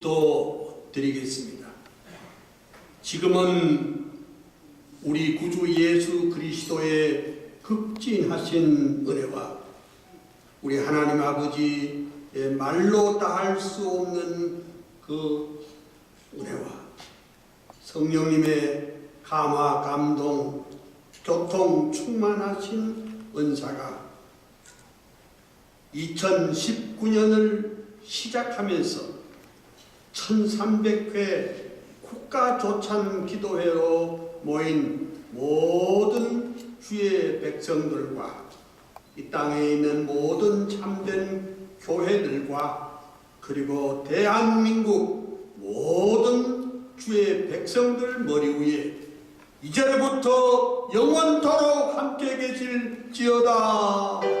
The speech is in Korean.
또 드리겠습니다. 지금은 우리 구주 예수 그리스도의 극진하신 은혜와 우리 하나님 아버지의 말로 다할 수 없는 그 은혜와 성령님의 감화 감동 교통 충만하신 은사가 2019년을 시작하면서 1300회 국가 조찬 기도회로 모인 모든 주의 백성들과 이 땅에 있는 모든 참된 교회들과 그리고 대한민국 모든 주의 백성들 머리 위에 이제부터 영원토록 함께 계실지어다.